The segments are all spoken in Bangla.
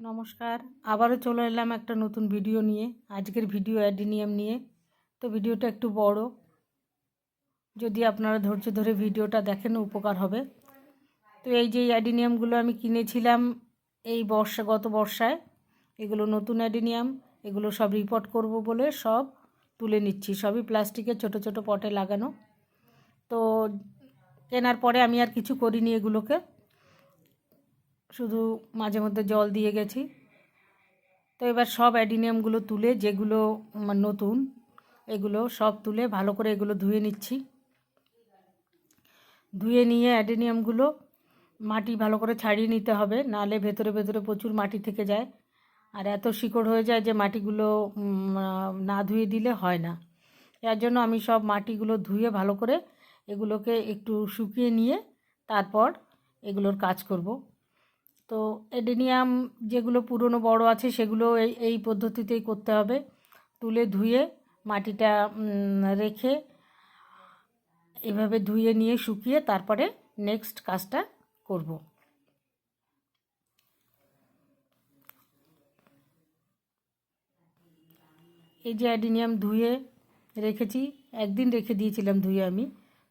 নমস্কার। আবারও চলে এলাম একটা নতুন ভিডিও নিয়ে, আজকের ভিডিও অ্যাডিনিয়াম নিয়ে। তো ভিডিওটা একটু বড়। যদি আপনারা ধৈর্য ধরে ভিডিওটা দেখেন, উপকার হবে। তো এই যে অ্যাডিনিয়ামগুলো আমি কিনেছিলাম এই বর্ষা, গত বর্ষায়, এগুলো নতুন অ্যাডিনিয়াম, এগুলো সব রিপোর্ট করব বলে সব তুলে নিচ্ছি। সবই প্লাস্টিকের ছোট ছোট পটে লাগানো। তো কেনার পরে আমি আর কিছু করিনি এগুলোকে। শুধু মাঝে মধ্যে জল দিয়ে গেছি। তো এবার সব অ্যাডিনিয়ামগুলো তুলে যেগুলো নতুন, এগুলো সব তুলে ভালো করে এগুলো ধুয়ে নিচ্ছি। ধুয়ে নিয়ে অ্যাডিনিয়ামগুলো মাটি ভালো করে ছাড়িয়ে নিতে হবে, নালে ভেতরে ভেতরে প্রচুর মাটি থেকে যায়। আর এত শিকড় হয়ে যায় যে মাটিগুলো না ধুয়ে দিলে হয় না। এর জন্য আমি সব মাটিগুলো ধুয়ে ভালো করে এগুলোকে একটু শুকিয়ে নিয়ে তারপর এগুলোর কাজ করব। তো এডেনিয়াম যেগুলো পুরনো বড় আছে সেগুলো এই এই পদ্ধতিতেই করতে হবে। তুলে ধুয়ে মাটিটা রেখে এভাবে ধুয়ে নিয়ে শুকিয়ে তারপরে নেক্সট কাজটা করব। এই যে অ্যাডিনিয়াম ধুয়ে রেখেছি, একদিন রেখে দিয়েছিলাম ধুয়ে আমি।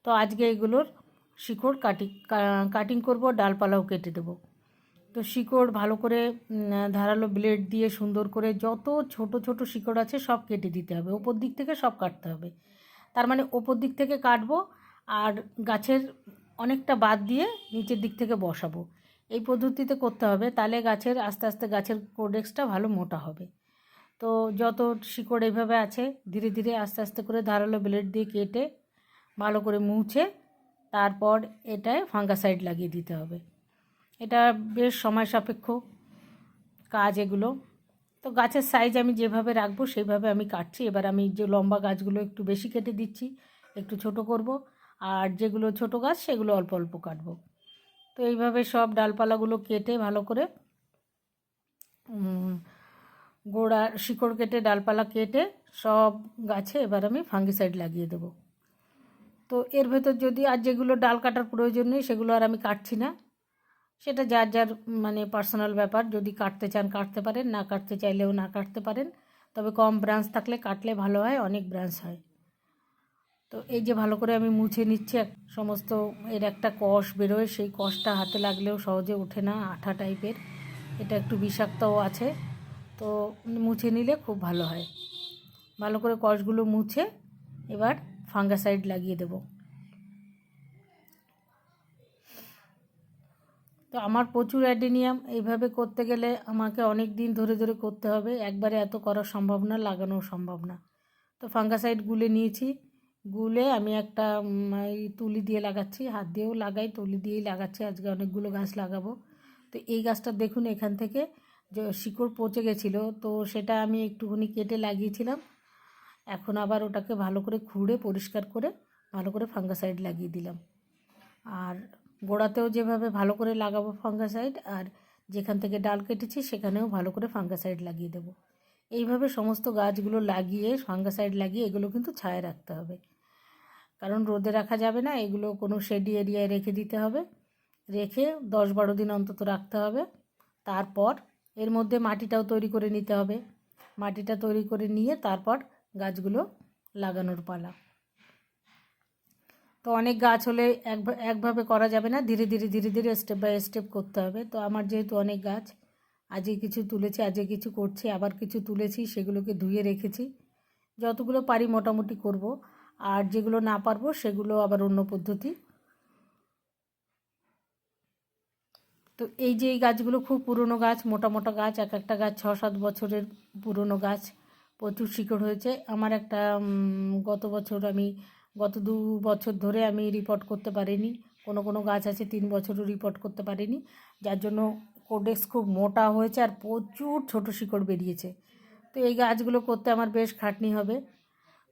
তো আজকে এগুলোর শিকড় কাটি কাটিং করব, ডালপালাও কেটে দেবো। তো শিকড় ভালো করে ধারালো ব্লেড দিয়ে সুন্দর করে যত ছোট ছোট শিকড় আছে সব কেটে দিতে হবে। ওপর দিক থেকে সব কাটতে হবে। তার মানে ওপর দিক থেকে কাটবো আর গাছের অনেকটা বাদ দিয়ে নিচের দিক থেকে বসাবো। এই পদ্ধতিতে করতে হবে। তাহলে গাছের, আস্তে আস্তে গাছের কোডেক্সটা ভালো মোটা হবে। তো যত শিকড় এইভাবে আছে, ধীরে ধীরে আস্তে আস্তে করে ধারালো ব্লেড দিয়ে কেটে ভালো করে মুছে তারপর এটায় ফাঙ্গাসাইড লাগিয়ে দিতে হবে। এটা বেশ সময় সাপেক্ষ কাজ এগুলো। তো গাছের সাইজ আমি যেভাবে রাখব, সেইভাবে আমি কাটছি। এবার আমি যে লম্বা গাছগুলো একটু বেশি কেটে দিচ্ছি, একটু ছোট করব। আর যেগুলো ছোট গাছ, সেগুলো অল্প অল্প কাটব। তো এইভাবে সব ডালপালাগুলো কেটে ভালো করে গোড়া শিকড় কেটে, ডালপালা কেটে সব গাছে এবার আমি ফাঙ্গিসাইড লাগিয়ে দেবো। তো এর ভেতর যদি আর যেগুলো ডাল কাটার প্রয়োজন নেই, সেগুলো আর আমি কাটছি না। সেটা যার যার মানে পার্সোনাল ব্যাপার, যদি কাটতে চান কাটতে পারেন, না কাটতে চাইলেও না কাটতে পারেন। তবে কম ব্রাঞ্চ থাকলে কাটলে ভালো হয়, অনেক ব্রাঞ্চ হয়। তো এই যে ভালো করে আমি মুছে নিচ্ছি সমস্ত এর একটা কষ বেরোয়, সেই কষটা হাতে লাগলেও সহজে ওঠে না, আঠা টাইপের এটা একটু বিষাক্তও আছে। তো মুছে নিলে খুব ভালো হয়। ভালো করে কষগুলো মুছে এবার ফাঙ্গাসাইড লাগিয়ে দেবো। তো আমার প্রচুর অ্যাডেনিয়াম, এইভাবে করতে গেলে আমাকে অনেক দিন ধরে ধরে করতে হবে। একবারে এত করা সম্ভব না লাগানো সম্ভব না। তো ফাঙ্গাসাইড গুলে নিয়েছি। গুলে আমি একটা তুলি দিয়ে লাগাচ্ছি, হাত দিয়েও লাগাই, তুলি দিয়েই লাগাচ্ছি। আজকে অনেকগুলো গাছ লাগাবো। তো এই গাছটা দেখুন এখান থেকে যে শিকড় পচে গেছিল, তো সেটা আমি একটুখানি কেটে লাগিয়েছিলাম। এখন আবার ওটাকে ভালো করে খুঁড়ে, পরিষ্কার করে, ভালো করে ফাঙ্গাসাইড লাগিয়ে দিলাম। আর গোড়াতেও যেভাবে ভালো করে লাগাবো ফাঙ্গাসাইড, আর যেখান থেকে ডাল কেটেছি সেখানেও ভালো করে ফাঙ্গাসাইড লাগিয়ে দেবো। এইভাবে সমস্ত গাছগুলো লাগিয়ে, ফাঙ্গাসাইড লাগিয়ে এগুলো কিন্তু ছায়া রাখতে হবে। কারণ রোদে রাখা যাবে না, এগুলো কোনো শেডি এরিয়ায় রেখে দিতে হবে। রেখে দশ বারো দিন অন্তত রাখতে হবে। তারপর এর মধ্যে মাটিটাও তৈরি করে নিতে হবে। মাটিটা তৈরি করে নিয়ে তারপর গাছগুলো লাগানোর পালা। তো অনেক গাছ হলে এক একভাবে করা যাবে না। ধীরে ধীরে ধীরে ধীরে স্টেপ বাই স্টেপ করতে হবে। তো আমার যেহেতু অনেক গাছ, আজকে কিছু তুলেছি, আজকে কিছু করছি, আবার কিছু তুলেছি, সেগুলোকে ধুয়ে রেখেছি। যতগুলো পারি মোটামুটি করব। আর যেগুলো না পারব, সেগুলো আবার অন্য পদ্ধতি। তো এই যে এই গাছগুলো খুব পুরনো গাছ, মোটা মোটা গাছ, এক একটা গাছ ছ সাত বছরের পুরনো গাছ, প্রচুর শিকড় হয়েছে। আমার একটা গত বছর আমি গত দু বছর ধরে আমি রিপোর্ট করতে পারিনি। কোনো কোনো গাছ আছে, তিন বছরও রিপোর্ট করতে পারিনি। যার জন্য কোডেক্স খুব মোটা হয়েছে আর প্রচুর ছোট শিকড় বেরিয়েছে। তো এই গাছগুলো করতে আমার বেশ খাটনি হবে।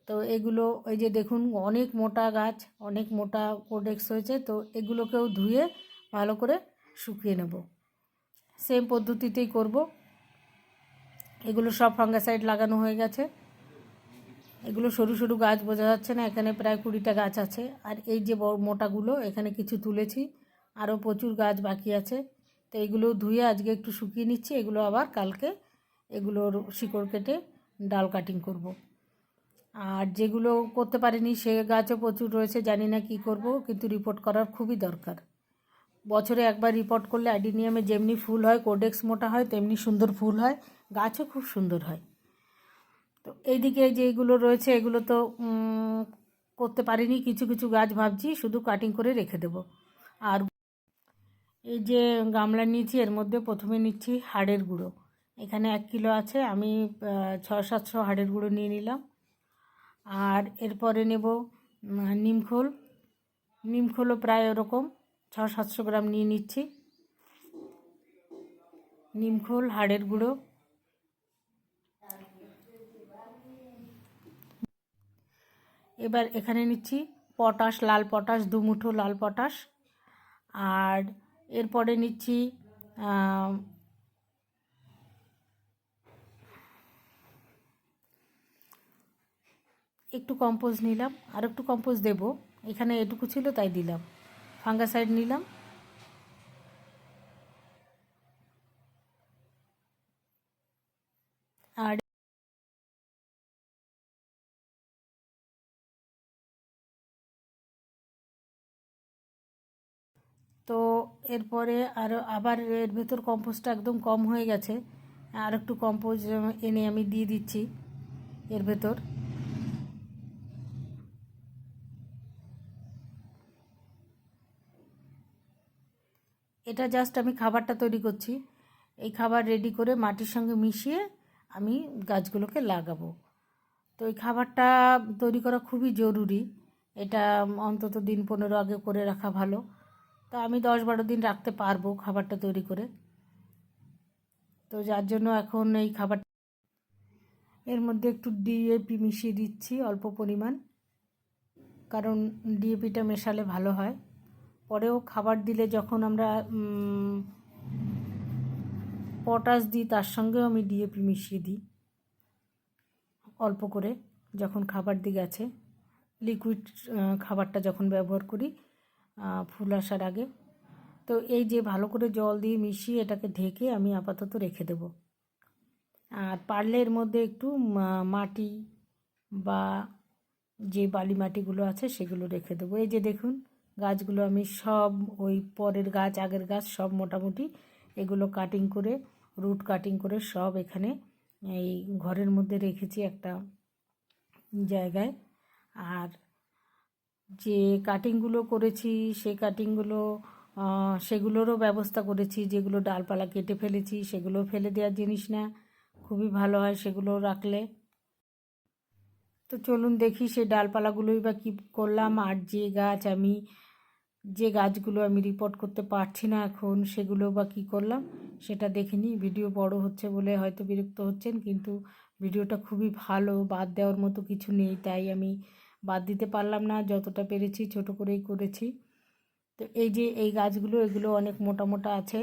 তো এগুলো, এই যে দেখুন, অনেক মোটা গাছ, অনেক মোটা কোডেক্স হয়েছে। তো এগুলোকেও ধুয়ে ভালো করে শুকিয়ে নেব। সেম পদ্ধতিতেই করব। এগুলো সব ফাঙ্গাসাইড লাগানো হয়ে গেছে। এগুলো সরু সরু গাছ বোঝা যাচ্ছে না, এখানে প্রায় কুড়িটা গাছ আছে। আর এই যে মোটাগুলো, এখানে কিছু তুলেছি আরও প্রচুর গাছ বাকি আছে। তো এগুলো ধুয়ে আজকে একটু শুকিয়ে নিচ্ছি, এগুলো আবার কালকে এগুলোর শিকড় কেটে ডাল কাটিং করব। আর যেগুলো করতে পারিনি, সে গাছও প্রচুর রয়েছে, জানি না কি করব, কিন্তু রিপোর্ট করার খুবই দরকার। বছরে একবার রিপোর্ট করলে অ্যাডিনিয়ামে যেমনি ফুল হয় কোডেক্স মোটা হয়, তেমনি সুন্দর ফুল হয়, গাছও খুব সুন্দর হয়। তো এইদিকে যেগুলো রয়েছে, এগুলো তো করতে পারিনি। কিছু কিছু গাছ ভাবছি, শুধু কাটিং করে রেখে দেব। আর এই যে গামলা নিয়েছি, এর মধ্যে প্রথমে নিচ্ছি হাড়ের গুঁড়ো। এখানে এক কিলো আছে, আমি ছ সাতশো হাড়ের গুঁড়ো নিয়ে নিলাম। আর এরপরে নেব নিমখোল নিমখোলও প্রায় ওরকম ছ সাতশো গ্রাম নিয়ে নিচ্ছি। নিমখোল হাড়ের গুঁড়ো। এবার এখানে নিচ্ছি পটাশ, লাল পটাশ, দু মুঠো লাল পটাশ। আর এরপরে নিচ্ছি একটু কম্পোজ নিলাম। আর একটু কম্পোজ দেব। এখানে এটুকু ছিল, তাই দিলাম। ফাঙ্গাসাইড নিলাম আর তো এরপরে আরও আবার এর ভেতর কম্পোস্টটা একদম কম হয়ে গেছে। আর একটু কম্পোজ এনে আমি দিয়ে দিচ্ছি এর ভেতর। এটা জাস্ট আমি খাবারটা তৈরি করছি। এই খাবার রেডি করে মাটির সঙ্গে মিশিয়ে আমি গাছগুলোকে লাগাবো। তো এই খাবারটা তৈরি করা খুবই জরুরি। এটা অন্তত দিন পনেরো আগে করে রাখা ভালো। তো আমি দশ বারো দিন রাখতে পারব খাবারটা তৈরি করে। তো যার জন্য এখন এই খাবার এর মধ্যে একটু ডিএপি মিশিয়ে দিচ্ছি অল্প পরিমাণ, কারণ ডিএপিটা মেশালে ভালো হয়। পরেও খাবার দিলে যখন আমরা পটাশ দিই, তার সঙ্গেও আমি ডিএপি মিশিয়ে দিই অল্প করে, যখন খাবার দিয়ে গেছে লিকুইড খাবারটা যখন ব্যবহার করি ফুল আসার আগে। তো এই যে ভালো করে জল দিয়ে মিশিয়ে এটাকে ঢেকে আমি আপাতত রেখে দেব। আর পারলে এর মধ্যে একটু মাটি বা যে বালি মাটিগুলো আছে সেগুলো রেখে দেবো। এই যে দেখুন, গাছগুলো আমি সব ওই পরের গাছ, আগের গাছ সব মোটামুটি এগুলো কাটিং করে রুট কাটিং করে সব এখানে এই ঘরের মধ্যে রেখেছি একটা জায়গায়। আর যে কাটিংগুলো করেছি সে কাটিংগুলো সেগুলোরও ব্যবস্থা করেছি, যেগুলো ডালপালা কেটে ফেলেছি, সেগুলো ফেলে দেওয়ার জিনিস না। খুবই ভালো হয় সেগুলো রাখলে। তো চলুন দেখি সেই ডালপালাগুলোই বা কী করলাম। আর যে গাছ আমি, যে গাছগুলো আমি রিপোর্ট করতে পারছি না এখন, সেগুলো বা কী করলাম, সেটা দেখে নিই। ভিডিও বড় হচ্ছে বলে হয়তো বিরক্ত হচ্ছেন, কিন্তু ভিডিওটা খুবই ভালো, বাদ দেওয়ার মতো কিছু নেই, তাই আমি বাদ দিতে পারলাম না, যতটা পেরেছি ছোট করেই করেছি। তো এই যে এই গাছগুলো, এগুলো অনেক মোটা মোটা আছে।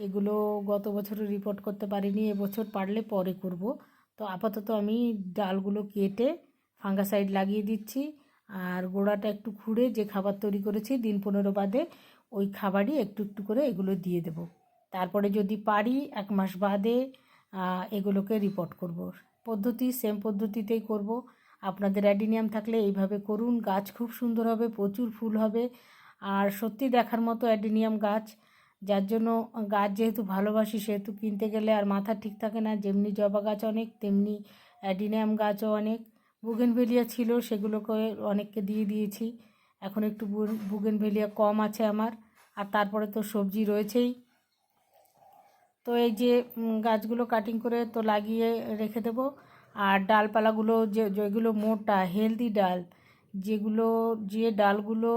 এগুলো গত বছরে রিপোর্ট করতে পারিনি, এবছর পারলে পরে করব। তো আপাতত আমি ডালগুলো কেটে ফাঙ্গাসাইড লাগিয়ে দিচ্ছি। আর গোড়াটা একটু খুঁড়ে যে খাবার তৈরি করেছি দিন পনেরো বাদে, ওই খাবারই একটু একটু করে এগুলো দিয়ে দেব। তারপরে যদি পারি, এক মাস বাদে এগুলোকে রিপোর্ট করব। পদ্ধতি সেম পদ্ধতিতেই করব। আপনাদের অ্যাডিনিয়াম থাকলে এইভাবে করুন। গাছ খুব সুন্দর হবে, প্রচুর ফুল হবে। আর সত্যি দেখার মতো অ্যাডিনিয়াম গাছ, যার জন্য গাছ যেহেতু ভালোবাসি, সেহেতু কিনতে গেলে আর মাথা ঠিক থাকে না। যেমনি জবা গাছ অনেক, তেমনি অ্যাডিনিয়াম গাছও অনেক। বুগেনভেলিয়া ছিল, সেগুলোকে অনেককে দিয়ে দিয়েছি। এখন একটু বুগেনভেলিয়া কম আছে আমার। আর তারপরে তো সবজি রয়েছেই। তো এই যে গাছগুলো কাটিং করে তো লাগিয়ে রেখে দেবো। আর ডালপালাগুলো যে, যেগুলো মোটা, হেলদি ডাল, যেগুলো, যে ডালগুলো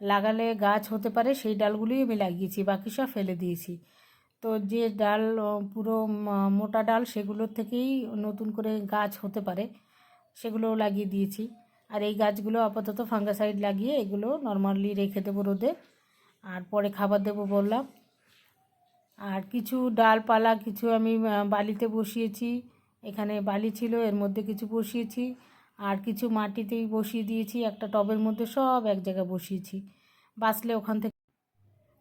লাগালে গাছ হতে পারে, সেই ডালগুলোই আমি লাগিয়েছি, বাকি সব ফেলে দিয়েছি। তো যে ডাল পুরো মোটা ডাল, সেগুলোর থেকেই নতুন করে গাছ হতে পারে, সেগুলোও লাগিয়ে দিয়েছি। আর এই গাছগুলো আপাতত ফাঙ্গাসাইড লাগিয়ে এগুলো নর্মালি রেখে দেবো রোদে। আর পরে খাবার দেবো বললাম। আর কিছু ডালপালা, কিছু আমি বালিতে বসিয়েছি। এখানে বালি ছিল, এর মধ্যে কিছু বসিয়েছি। আর কিছু মাটিতেই বসিয়ে দিয়েছি, একটা টবের মধ্যে সব এক জায়গায় বসিয়েছি। বাঁচলে ওখান থেকে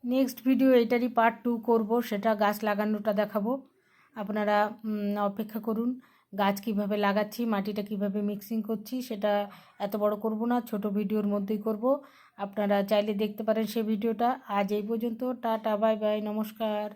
নেক্সট ভিডিও এটারই পার্ট টু করব, সেটা গাছ লাগানোটা দেখাবো। আপনারা অপেক্ষা করুন, গাছ কীভাবে লাগাচ্ছি, মাটিটা কীভাবে মিক্সিং করছি, সেটা এত বড় করব না, ছোট ভিডিওর মধ্যেই করব। আপনারা চাইলে দেখতে পারেন সে ভিডিওটা। আজ এই পর্যন্ত, টাটা বাই বাই নমস্কার।